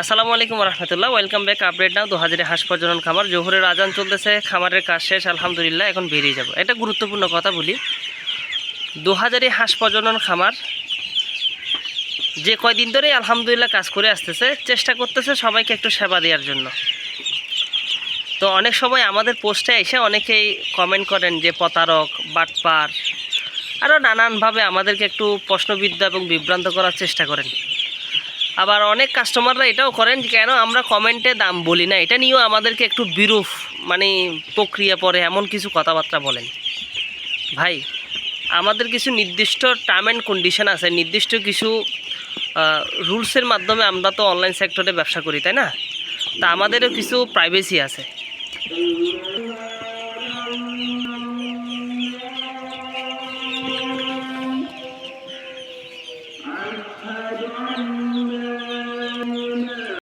আসসালামু আলাইকুম রহমতুল্লাহ। Welcome back update now. দু হাজারে হাঁস প্রজনন খামার। জোহরের আজান চলতেছে। খামারের কাজ শেষ। আলহামদুলিল্লাহ, এখন বেরিয়ে যাব। এটা গুরুত্বপূর্ণ কথা বলি। দু হাজারে হাঁস প্রজনন খামার যে কয়দিন ধরে আলহামদুলিল্লাহ কাজ করে আসতেছে, চেষ্টা করতেছে সবাইকে একটু সেবা দেওয়ার জন্য। তো অনেক সময় আমাদের পোস্টে এসে অনেকেই কমেন্ট করেন যে প্রতারক, বাটপার আরও নানানভাবে আমাদেরকে একটু প্রশ্নবিদ্ধ এবং বিভ্রান্ত করার চেষ্টা করেন। আবার অনেক কাস্টমাররা এটাও করেন কেন আমরা কমেন্টে দাম বলি না? এটা নিয়েও আমাদেরকে একটু বিরূপ মানে প্রক্রিয়া পরে এমন কিছু কথাবার্তা বলেন। ভাই, আমাদের কিছু নির্দিষ্ট টার্ম অ্যান্ড কন্ডিশন আছে, নির্দিষ্ট কিছু রুলসের মাধ্যমে আমরা তো অনলাইন সেক্টরে ব্যবসা করি, তাই না? তা আমাদেরও কিছু প্রাইভেসি আছে।